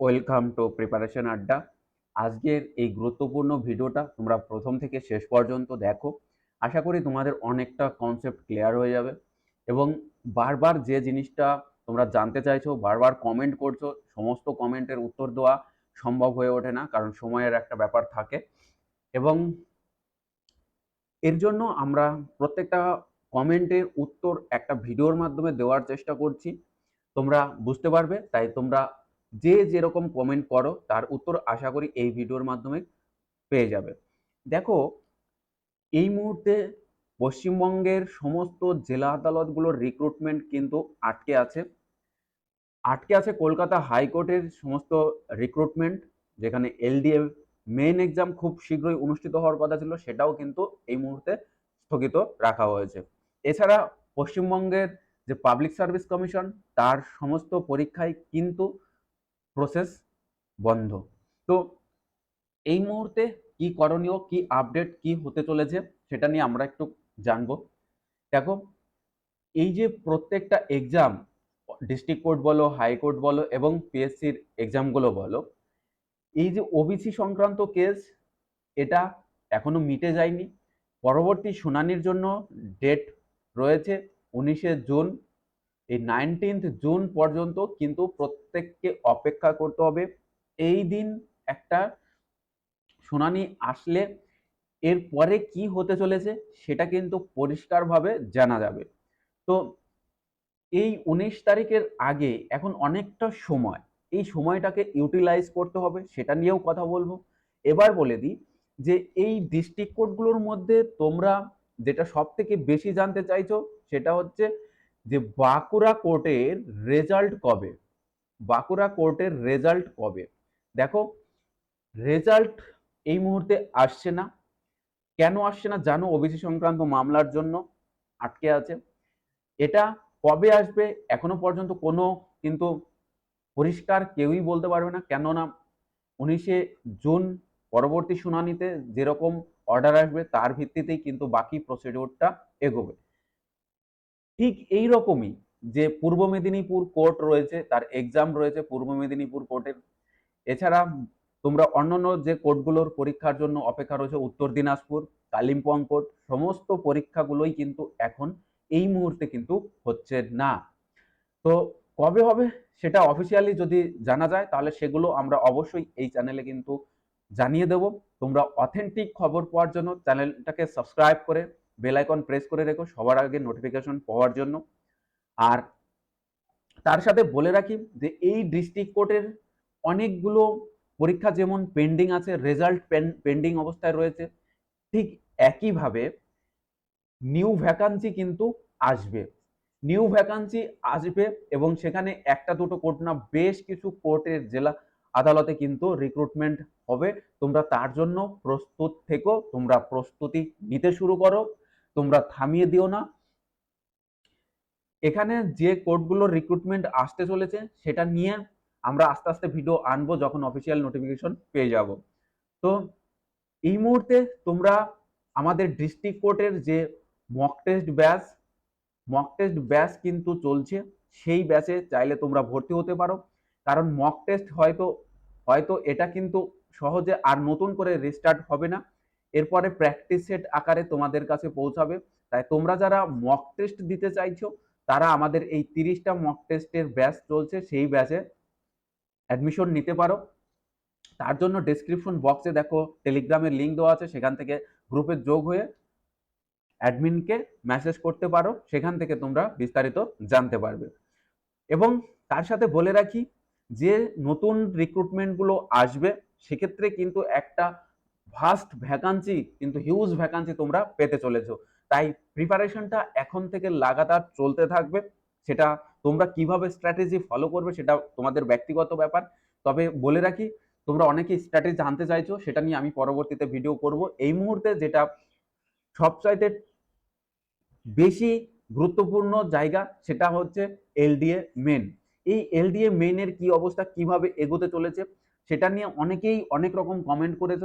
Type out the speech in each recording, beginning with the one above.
Welcome to preparation আড্ডা আজকের এই গুরুত্বপূর্ণ ভিডিওটা তোমরা প্রথম থেকে শেষ পর্যন্ত দেখো। আশা করি তোমাদের অনেকটা কনসেপ্ট ক্লিয়ার হয়ে যাবে। এবং বারবার যে জিনিসটা তোমরা জানতে চাইছো, বারবার কমেন্ট করছ, সমস্ত কমেন্টের উত্তর দেওয়া সম্ভব হয়ে ওঠে না, কারণ সময়ের একটা ব্যাপার থাকে। এবং এর জন্য আমরা প্রত্যেকটা কমেন্টের উত্তর একটা ভিডিওর মাধ্যমে দেওয়ার চেষ্টা করছি। তোমরা বুঝতে পারবে, তাই তোমরা যে যেরকম কমেন্ট করো, তার উত্তর আশা করি এই ভিডিওর মাধ্যমে পেয়ে যাবে। দেখো, এই মুহূর্তে পশ্চিমবঙ্গের সমস্ত জেলা আদালতগুলোর রিক্রুটমেন্ট কিন্তু আটকে আছে। আটকে আছে কলকাতা হাইকোর্টের সমস্ত রিক্রুটমেন্ট যেখানে এলডিএ মেন এক্সাম খুব শীঘ্রই অনুষ্ঠিত হওয়ার কথা ছিল, সেটাও কিন্তু এই মুহূর্তে স্থগিত রাখা হয়েছে। এছাড়া পশ্চিমবঙ্গের যে পাবলিক সার্ভিস কমিশন তার সমস্ত পরীক্ষায় কিন্তু প্রসেস বন্ধ। তো এই মুহূর্তে কি করণীয়, কি আপডেট কি হতে চলেছে সেটা নিয়ে আমরা একটু জানব। দেখো, এই যে প্রত্যেকটা এক্সাম ডিস্ট্রিক্ট কোর্ট বলো হাইকোর্ট বলো এবং পিএসসির এক্সামগুলো বলো, এই যে ওবিসি সংক্রান্ত কেস এটা এখনও মিটে যায়নি। পরবর্তী শুনানির জন্য ডেট রয়েছে উনিশে জুন এই নাইনটিন্থ জুন পর্যন্ত কিন্তু প্রত্যেককে অপেক্ষা করতে হবে। এই দিন একটা শুনানি আসলে এর পরে কি হতে চলেছে সেটা কিন্তু পরিষ্কারভাবে জানা যাবে। তো এই উনিশ তারিখের আগে এখন অনেকটা সময়, এই সময়টাকে ইউটিলাইজ করতে হবে, সেটা নিয়েও কথা বলব। এবার বলে দিই যে এই ডিস্ট্রিক্ট কোর্টগুলোর মধ্যে তোমরা যেটা সব থেকে বেশি জানতে চাইছো সেটা হচ্ছে যে বাঁকুড়া কোর্টের রেজাল্ট কবে? বাঁকুড়া কোর্টের রেজাল্ট কবে? দেখো রেজাল্ট এই মুহূর্তে আসছে না। কেন আসছে না? জানো ওবিসি সংক্রান্ত মামলার জন্য আটকে আছে। এটা কবে আসবে এখনও পর্যন্ত কোনো কিন্তু পরিষ্কার কেউই বলতে পারবে না। কেননা উনিশে জুন পরবর্তী শুনানিতে যেরকম অর্ডার আসবে, তার ভিত্তিতেই কিন্তু বাকি প্রসিডিওরটা এগোবে। ঠিক এই রকমই যে পূর্ব মেদিনীপুর কোর্ট রয়েছে, তার এক্সাম রয়েছে পূর্ব মেদিনীপুর কোর্টের এছাড়া তোমরা অন্যান্য যে কোর্টগুলোর পরীক্ষার জন্য অপেক্ষা রয়েছে, উত্তর দিনাজপুর, কালিম্পং কোর্ট সমস্ত পরীক্ষাগুলোই কিন্তু এখন এই মুহূর্তে কিন্তু হচ্ছে না। তো কবে হবে সেটা অফিসিয়ালি যদি জানা যায়, তাহলে সেগুলো আমরা অবশ্যই এই চ্যানেলে কিন্তু জানিয়ে দেব। তোমরা অথেন্টিক খবর পাওয়ার জন্য চ্যানেলটাকে সাবস্ক্রাইব করে বেল আইকন প্রেস করে রেখো, সবার আগে নোটিফিকেশন পাওয়ার জন্য। আর তার সাথে বলে রাখি যে, এই ডিস্ট্রিক্ট কোর্টের অনেকগুলো পরীক্ষা যেমন পেন্ডিং আছে রেজাল্ট পেন্ডিং অবস্থায় রয়েছে, ঠিক একইভাবে নিউ ভ্যাকান্সি কিন্তু আসবে। নিউ ভ্যাকান্সি আসবে এবং সেখানে একটা দুটো কোর্ট না, বেশ কিছু কোর্টের জেলা আদালতে কিন্তু রিক্রুটমেন্ট হবে। তোমরা তার জন্য প্রস্তুত থেকো, তোমরা প্রস্তুতি নিতে শুরু করো। তোমরা থামিয়ে দিও না। এখানে যে কোর্টগুলোর রিক্রুটমেন্ট আসতে চলেছে, সেটা নিয়ে আমরা আস্তে আস্তে ভিডিও আনব যখন অফিসিয়াল নোটিফিকেশন পেয়ে যাব। তো এই মুহূর্তে তোমরা আমাদের ডিস্ট্রিক্ট কোর্টের যে mock test batch mock test batch কিন্তু চলছে, সেই ব্যাচে চাইলে তোমরা ভর্তি হতে পারো। কারণ মক টেস্ট হয়তো হয়তো এটা কিন্তু সহজে আর নতুন করে রিস্টার্ট হবে না। এরপরে প্র্যাকটিস সেট আকারে তোমাদের কাছে পৌঁছাবে। তাই তোমরা যারা মক টেস্ট দিতে চাইছো, তারা আমাদের এই তিরিশটা মক টেস্টের ব্যাচ চলছে, সেই ব্যাচে অ্যাডমিশন নিতে পারো। তার জন্য ডেসক্রিপশন বক্সে দেখো টেলিগ্রামের লিঙ্ক দেওয়া আছে, সেখান থেকে গ্রুপে যোগ হয়ে অ্যাডমিনকে মেসেজ করতে পারো, সেখান থেকে তোমরা বিস্তারিত জানতে পারবে। এবং তার সাথে বলে রাখি, যে নতুন রিক্রুটমেন্টগুলো আসবে, সেক্ষেত্রে কিন্তু একটা ভাস্ট ভ্যাকান্সি কিন্তু হিউজ ভ্যাকান্সি তোমরা পেতে চলেছো। তাই প্রিপারেশনটা এখন থেকে লাগাতার চলতে থাকবে। সেটা তোমরা কীভাবে স্ট্র্যাটেজি ফলো করবে সেটা তোমাদের ব্যক্তিগত ব্যাপার। তবে বলে রাখি, তোমরা অনেকেই স্ট্র্যাটেজি জানতে চাইছো, সেটা নিয়ে আমি পরবর্তীতে ভিডিও করব। এই মুহূর্তে যেটা সবচাইতে বেশি গুরুত্বপূর্ণ জায়গা, সেটা হচ্ছে এলডিএ মেন এই এলডিএ মেনের কি অবস্থা, কীভাবে এগোতে চলেছে, সেটা নিয়ে অনেকেই অনেক রকম কমেন্ট করেছ।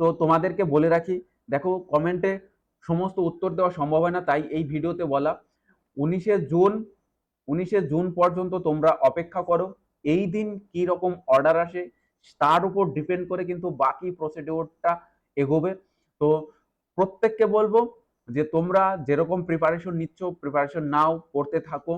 তো তোমাদেরকে বলে রাখি, দেখো কমেন্টে সমস্ত উত্তর দেওয়া সম্ভব হয় না, তাই এই ভিডিওতে বলা। উনিশে জুন উনিশে জুন পর্যন্ত তোমরা অপেক্ষা করো, এই দিন কি রকম অর্ডার আসে, তার উপর ডিপেন্ড করে কিন্তু বাকি প্রসিডিওরটা এগোবে। তো প্রত্যেককে বলব যে তোমরা যেরকম প্রিপারেশন নিচ্ছ প্রিপারেশন নাও, করতে থাকো।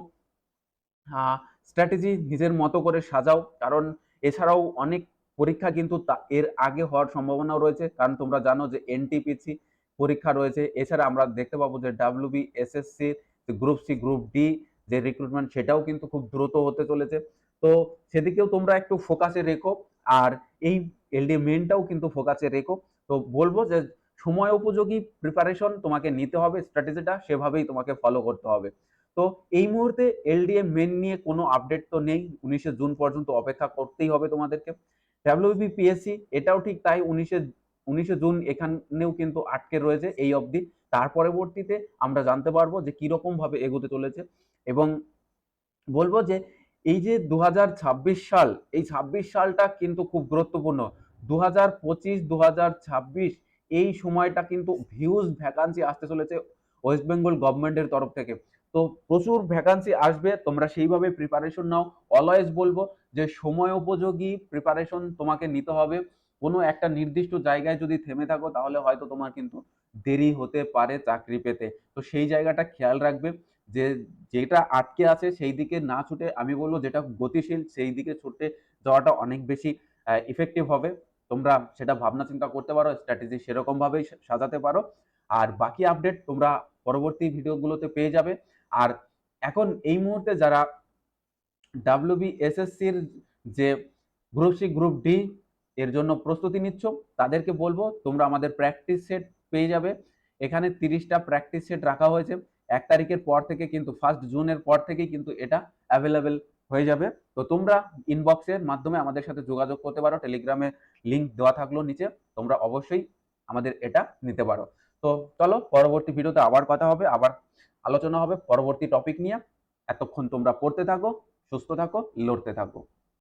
স্ট্র্যাটেজি নিজের মতো করে সাজাও, কারণ এছাড়াও অনেক পরীক্ষা কিন্তু এর আগে হওয়ার সম্ভাবনাও রয়েছে। কারণ তোমরা জানো যে এনটিপিসি পরীক্ষা রয়েছে। এছাড়া আমরা দেখতে পাবো যে WB SSC group C group D যে রিক্রুটমেন্ট সেটাও কিন্তু খুব দ্রুত হতে চলেছে। তো সেদিকেও তোমরা একটু ফোকাসে রেখো। আর এই এলডি মেনটাও কিন্তু ফোকাসে রেখো। তো বলব যে সময় উপযোগী প্রিপারেশন তোমাকে নিতে হবে। স্ট্র্যাটেজিটা সেভাবেই তোমাকে ফলো করতে হবে। তো এই মুহূর্তে এলডিএ মেন নিয়ে কোনো আপডেট তো নেই। উনিশে জুন পর্যন্ত অপেক্ষা করতেই হবে তোমাদেরকে। ডাব্লিউবি পিএসসি এটাও ঠিক তাই উনিশে উনিশে জুন এখানেও কিন্তু আটকে রয়েছে এই অবধি। তার পরবর্তীতে আমরা জানতে পারব যে কীরকম ভাবে এগোতে চলেছে এবং বলব যে এই যে দু হাজার ছাব্বিশ সাল, এই ছাব্বিশ সালটা কিন্তু খুব গুরুত্বপূর্ণ। দু হাজার পঁচিশ দু এই সময়টা কিন্তু হিউজ ভ্যাকান্সি আসতে চলেছে ওয়েস্ট বেঙ্গল গভর্নমেন্টের তরফ থেকে। তো প্রচুর ভ্যাকান্সি আসবে, তোমরা সেইভাবে প্রিপারেশন নাও। অলওয়েজ বলব যে সময় উপযোগী প্রিপারেশন তোমাকে নিতে হবে। কোনো একটা নির্দিষ্ট জায়গায় যদি থেমে থাকো, তাহলে হয়তো তোমার কিন্তু দেরি হতে পারে চাকরি পেতে। তো সেই জায়গাটা খেয়াল রাখবে যে যেটা আটকে আছে সেই দিকে না ছুটে, আমি বলব যেটা গতিশীল সেই দিকে ছুটে যাওয়াটা অনেক বেশি ইফেক্টিভ হবে। তোমরা সেটা ভাবনা চিন্তা করতে পারো স্ট্র্যাটেজি সেরকমভাবেই সাজাতে পারো। আর বাকি আপডেট তোমরা পরবর্তী ভিডিওগুলোতে পেয়ে যাবে। আর এখন এই মুহূর্তে যারা ডাব্লিউবি এসএসসির যে গ্রুপ সি গ্রুপ ডি এর জন্য প্রস্তুতি নিচ্ছ, তাদেরকে বলব তোমরা আমাদের প্র্যাকটিস সেট পেয়ে যাবে। এখানে তিরিশটা প্র্যাকটিস সেট রাখা হয়েছে। এক তারিখের পর থেকে কিন্তু ফার্স্ট জুনের পর থেকেই কিন্তু এটা অ্যাভেলেবেল হয়ে যাবে। তো তোমরা ইনবক্সের মাধ্যমে আমাদের সাথে যোগাযোগ করতে পারো। টেলিগ্রামে লিংক দেওয়া থাকল নিচে। তোমরা অবশ্যই আমাদের এটা নিতে পারো। তো চলো, পরবর্তী ভিডিওতে আবার কথা হবে। আবার আলোচনা হবে। পরবর্তী টপিক নিয়ে। এতক্ষণ তোমরা পড়তে থাকো সুস্থ থাকো লড়তে থাকো।